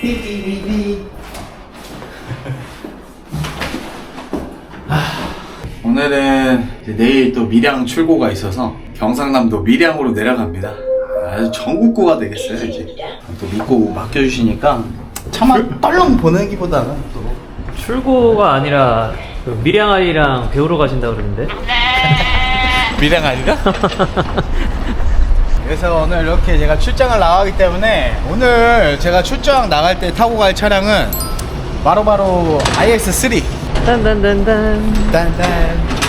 띠디디디. 아, 오늘은 이제 내일 또 밀양 출고가 있어서 경상남도 밀양으로 내려갑니다. 아주 전국구가 되겠어요 이제. 또 믿고 맡겨주시니까 차만 떨렁 보내기보다는 또 출고가 아니라 그 밀양아이랑 배우러 가신다 그러는데 밀양 아닌가? 그래서 오늘 이렇게 제가 출장을 나가기 때문에 오늘 제가 출장 나갈 때 타고 갈 차량은 바로바로 IX3 딴딴딴딴. 딴딴.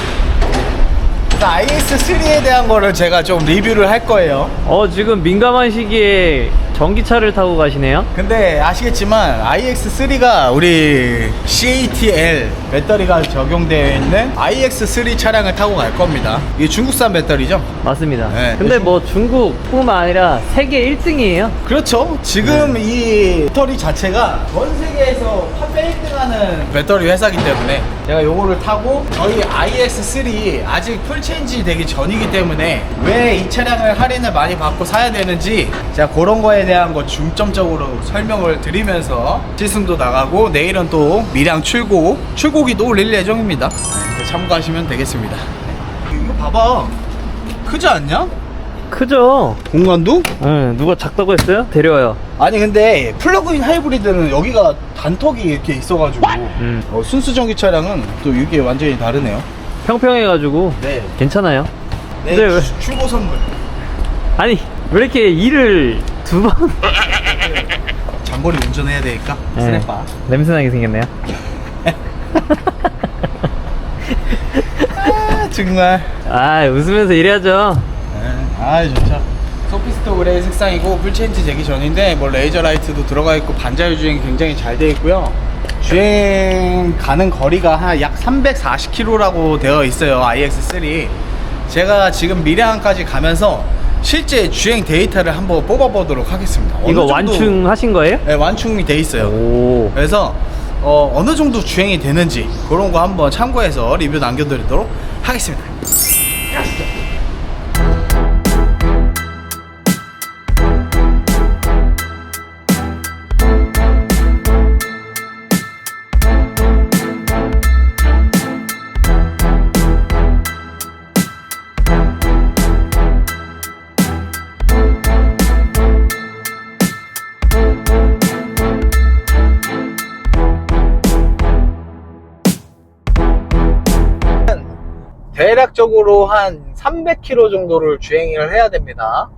IX3에 대한 거를 제가 좀 리뷰를 할 거예요. 어 지금 민감한 시기에 전기차를 타고 가시네요 근데 아시겠지만 iX3가 우리 CATL 배터리가 적용되어 있는 iX3 차량을 타고 갈 겁니다 이게 중국산 배터리죠? 맞습니다 네. 근데 뭐 중국뿐만 아니라 세계 1등이에요 그렇죠. 지금 이 배터리 자체가 전 세계에서 1등하는 배터리 회사이기 때문에 제가 요거를 타고 저희 iX3 아직 풀체인지 되기 전이기 때문에 왜 이 차량을 할인을 많이 받고 사야 되는지 제가 그런 거에 대한 거 중점적으로 설명을 드리면서 시승도 나가고 내일은 또 밀양 출고 출고기도 올릴 예정입니다. 네, 참고하시면 되겠습니다. 이거 봐봐. 크지 않냐? 크죠? 공간도? 응 누가 작다고 했어요? 데려와요 아니 근데 플러그인 하이브리드는 여기가 단턱이 이렇게 있어가지고 음. 어, 순수 전기 차량은 또 이게 완전히 다르네요. 평평해가지고 네. 괜찮아요 네, 근데 왜- 주- 출고 선물. 아니 왜 이렇게 일을 두 번 장거리 운전해야 되니까 네. 스냅바. 냄새나게 생겼네요 아 정말. 아 웃으면서 일해야죠 네. 아 좋죠. 소피스트 그레이 색상이고 풀체인지 되기 전인데 뭐 레이저 라이트도 들어가 있고 반자율 주행이 굉장히 잘 되어 있고요. 주행 가는 거리가 한 약 340km라고 되어 있어요. iX3. 제가 지금 밀양까지 가면서 실제 주행 데이터를 한번 뽑아보도록 하겠습니다. 어느 이거 정도- 완충하신 거예요? 네, 완충이 돼 있어요. 오 그래서 어, 어느 정도 주행이 되는지 그런 거 한번 참고해서 리뷰 남겨드리도록 하겠습니다. 대략적으로 한 300km 정도를 주행을 해야 됩니다.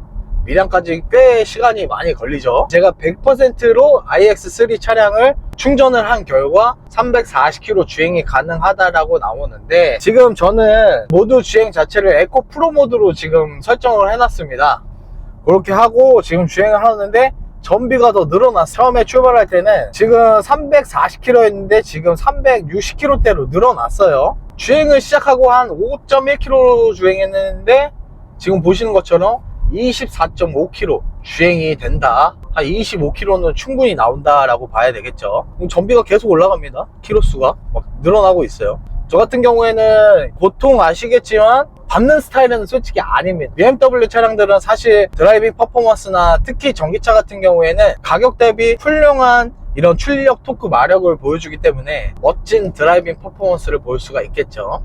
밀양까지 꽤 시간이 많이 걸리죠. 제가 100%로 iX3 차량을 충전을 한 결과 340km 주행이 가능하다라고 나오는데 지금 저는 모두 주행 자체를 에코 프로 모드로 지금 설정을 해놨습니다. 그렇게 하고 지금 주행을 하는데 전비가 더 늘어났어. 처음에 출발할 때는 지금 340km였는데 지금 360km대로 늘어났어요. 주행을 시작하고 한 5.1km 주행했는데 지금 보시는 것처럼 24.5km 주행이 된다. 한 25km는 충분히 나온다라고 봐야 되겠죠. 전비가 계속 올라갑니다. 키로수가 막 늘어나고 있어요. 저 같은 경우에는 보통 아시겠지만 받는 스타일은 솔직히 아닙니다. BMW 차량들은 사실 드라이빙 퍼포먼스나 특히 전기차 같은 경우에는 가격 대비 훌륭한 이런 출력 토크 마력을 보여주기 때문에 멋진 드라이빙 퍼포먼스를 볼 수가 있겠죠.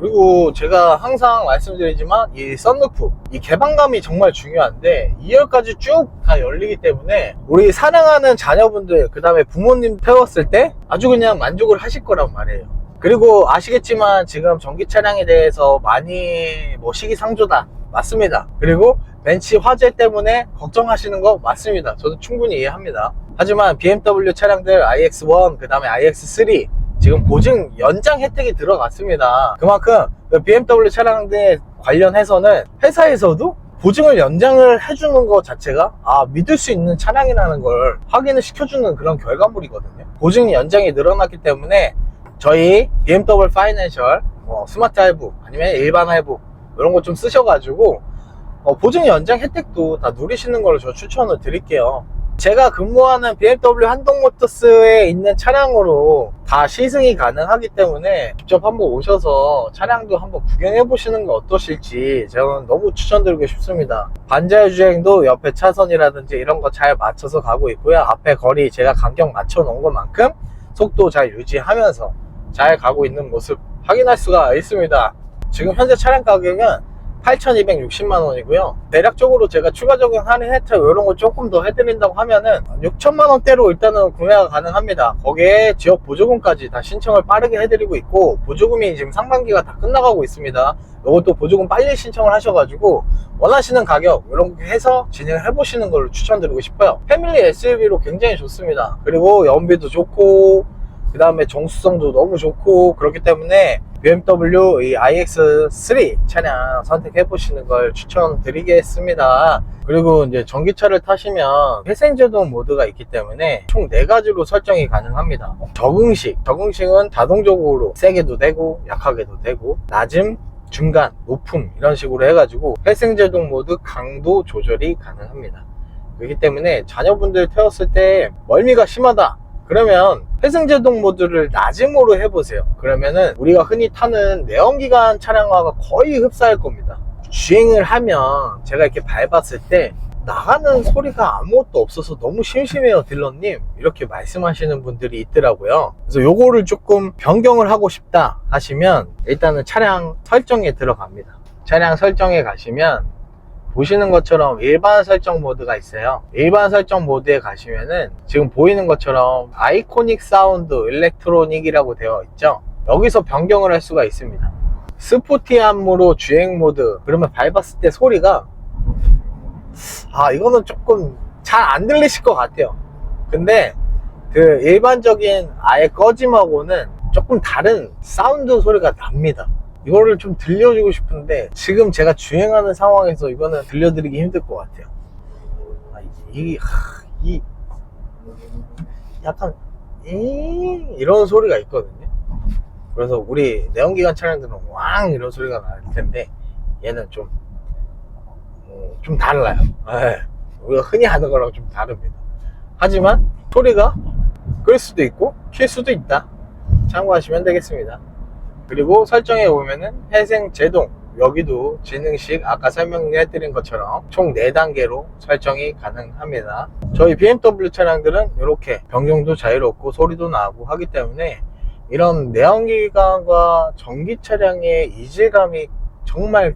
그리고 제가 항상 말씀드리지만 이 썬루프 이 개방감이 정말 중요한데 2열까지 쭉 다 열리기 때문에 우리 사랑하는 자녀분들 그 다음에 부모님 태웠을 때 아주 그냥 만족을 하실 거란 말이에요. 그리고 아시겠지만 지금 전기 차량에 대해서 많이 뭐 시기상조다. 맞습니다. 그리고 벤치 화재 때문에 걱정하시는 거 맞습니다. 저도 충분히 이해합니다 하지만 BMW 차량들 iX1 그 다음에 iX3 지금 보증 연장 혜택이 들어갔습니다. 그만큼 그 BMW 차량들 관련해서는 회사에서도 보증을 연장을 해주는 것 자체가 아 믿을 수 있는 차량이라는 걸 확인을 시켜주는 그런 결과물이거든요. 보증 연장이 늘어났기 때문에 저희 BMW 파이낸셜 뭐 스마트 할부 아니면 일반 할부 이런 거 좀 쓰셔가지고 어, 보증 연장 혜택도 다 누리시는 걸저 추천을 드릴게요. 제가 근무하는 BMW 한동모터스에 있는 차량으로 다 시승이 가능하기 때문에 직접 한번 오셔서 차량도 한번 구경해 보시는 게 어떠실지 저는 너무 추천드리고 싶습니다. 반자율 주행도 옆에 차선이라든지 이런 거 잘 맞춰서 가고 있고요. 앞에 거리 제가 간격 맞춰 놓은 것만큼 속도 잘 유지하면서 잘 가고 있는 모습 확인할 수가 있습니다. 지금 현재 차량 가격은 8,260만 원이고요. 대략적으로 제가 추가적인 할인 혜택 이런 거 조금 더 해드린다고 하면은 6천만 원대로 일단은 구매가 가능합니다. 거기에 지역 보조금까지 다 신청을 빠르게 해드리고 있고 보조금이 지금 상반기가 다 끝나가고 있습니다. 이것도 보조금 빨리 신청을 하셔가지고 원하시는 가격 이런 거 해서 진행을 해보시는 걸로 추천드리고 싶어요. 패밀리 SUV로 굉장히 좋습니다. 그리고 연비도 좋고 그 다음에 정수성도 너무 좋고 그렇기 때문에 BMW 이 iX3 차량 선택해 보시는 걸 추천드리겠습니다. 그리고 이제 전기차를 타시면 회생제동 모드가 있기 때문에 총 4가지로 설정이 가능합니다. 적응식, 적응식은 자동적으로 세게도 되고 약하게도 되고 낮음, 중간, 높음 이런 식으로 해가지고 회생제동 모드 강도 조절이 가능합니다. 그렇기 때문에 자녀분들 태웠을 때 멀미가 심하다 그러면 회생제동 모드를 낮음으로 해보세요. 그러면은 우리가 흔히 타는 내연기관 차량화가 거의 흡사할 겁니다. 주행을 하면 제가 이렇게 밟았을 때 나가는 소리가 아무것도 없어서 너무 심심해요 딜러님. 이렇게 말씀하시는 분들이 있더라고요. 그래서 요거를 조금 변경을 하고 싶다 하시면 일단은 차량 설정에 들어갑니다. 차량 설정에 가시면 보시는 것처럼 일반 설정 모드가 있어요. 일반 설정 모드에 가시면은 지금 보이는 것처럼 아이코닉 사운드 일렉트로닉이라고 되어 있죠. 여기서 변경을 할 수가 있습니다. 스포티함으로 주행 모드 그러면 밟았을 때 소리가 아 이거는 조금 잘 안 들리실 것 같아요. 근데 그 일반적인 아예 꺼짐하고는 조금 다른 사운드 소리가 납니다. 이거를 좀 들려주고 싶은데 지금 제가 주행하는 상황에서 이거는 들려드리기 힘들 것 같아요. 아, 이, 하, 이 약간 이 이런 소리가 있거든요. 그래서 우리 내연기관 차량들은 왕 이런 소리가 날 텐데 얘는 좀, 어, 좀 달라요. 예. 우리가 흔히 하는 거랑 좀 다릅니다. 하지만 소리가 끌 수도 있고 킬 수도 있다. 참고하시면 되겠습니다. 그리고 설정에 보면은 회생 제동 여기도 지능식 아까 설명해 드린 것처럼 총 4단계로 설정이 가능합니다. 저희 BMW 차량들은 이렇게 변경도 자유롭고 소리도 나고 하기 때문에 이런 내연기관과 전기 차량의 이질감이 정말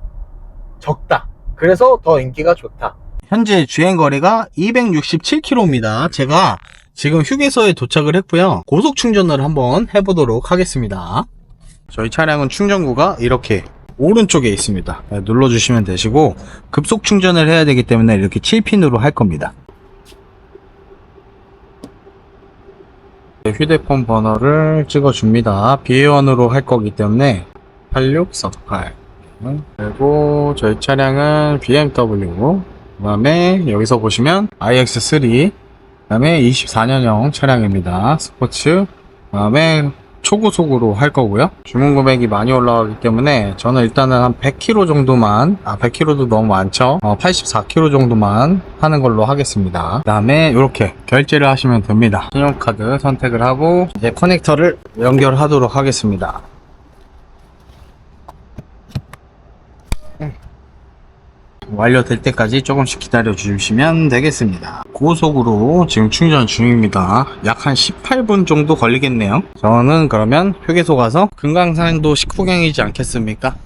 적다. 그래서 더 인기가 좋다. 현재 주행거리가 267km입니다 제가 지금 휴게소에 도착을 했고요. 고속 충전을 한번 해보도록 하겠습니다 저희 차량은 충전구가 이렇게 오른쪽에 있습니다. 네, 눌러주시면 되시고 급속 충전을 해야 되기 때문에 이렇게 7핀으로 할 겁니다. 네, 휴대폰 번호를 찍어줍니다. 비회원으로 할 거기 때문에 8648 그리고 저희 차량은 BMW 그 다음에 여기서 보시면 iX3 그 다음에 24년형 차량입니다. 스포츠 그 다음에 초고속으로 할 거고요. 주문 금액이 많이 올라가기 때문에 저는 일단은 한 100km 정도만, 아 100km도 너무 많죠. 어, 84km 정도만 하는 걸로 하겠습니다. 그 다음에 이렇게 결제를 하시면 됩니다. 신용카드 선택을 하고 이제 커넥터를 연결하도록 하겠습니다. 완료될 때까지 조금씩 기다려 주시면 되겠습니다. 고속으로 지금 충전 중입니다. 약 한 18분 정도 걸리겠네요. 저는 그러면 휴게소 가서 금강산도 식후경이지 않겠습니까?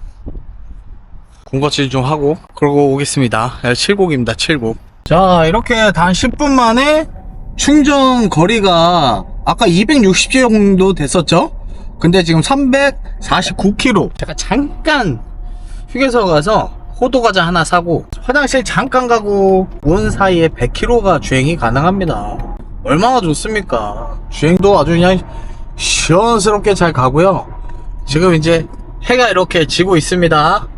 군것질 좀 하고 그러고 오겠습니다. 7곡입니다. 7곡. 자 이렇게 단 10분 만에 충전 거리가 아까 260 정도 됐었죠? 근데 지금 349km. 제가 잠깐 휴게소 가서 호두 과자 하나 사고 화장실 잠깐 가고 온 사이에 100km가 주행이 가능합니다. 얼마나 좋습니까? 주행도 아주 그냥 시원스럽게 잘 가고요. 지금 이제 해가 이렇게 지고 있습니다.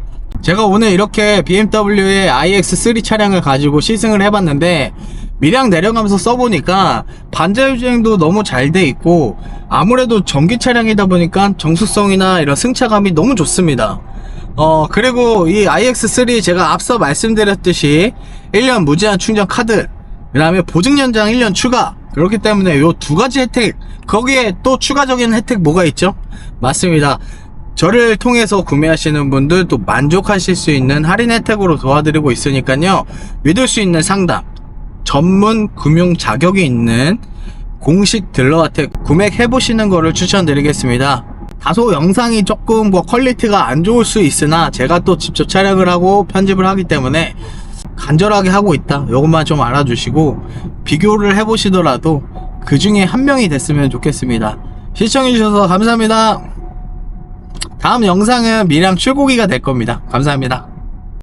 제가 오늘 이렇게 BMW의 iX3 차량을 가지고 시승을 해봤는데 밀양 내려가면서 써보니까 반자율 주행도 너무 잘 돼 있고 아무래도 전기 차량이다 보니까 정수성이나 이런 승차감이 너무 좋습니다. 어 그리고 이 iX3 제가 앞서 말씀드렸듯이 1년 무제한 충전 카드 그 다음에 보증 연장 1년 추가. 그렇기 때문에 요 두 가지 혜택, 거기에 또 추가적인 혜택 뭐가 있죠? 맞습니다. 저를 통해서 구매하시는 분들 또 만족하실 수 있는 할인 혜택으로 도와드리고 있으니까요. 믿을 수 있는 상담, 전문 금융 자격이 있는 공식 딜러한테 구매해 보시는 거를 추천드리겠습니다. 다소 영상이 조금 뭐 퀄리티가 안 좋을 수 있으나 제가 또 직접 촬영을 하고 편집을 하기 때문에 간절하게 하고 있다. 이것만 좀 알아주시고 비교를 해보시더라도 그 중에 한 명이 됐으면 좋겠습니다. 시청해주셔서 감사합니다. 다음 영상은 미량 출고기가 될 겁니다. 감사합니다.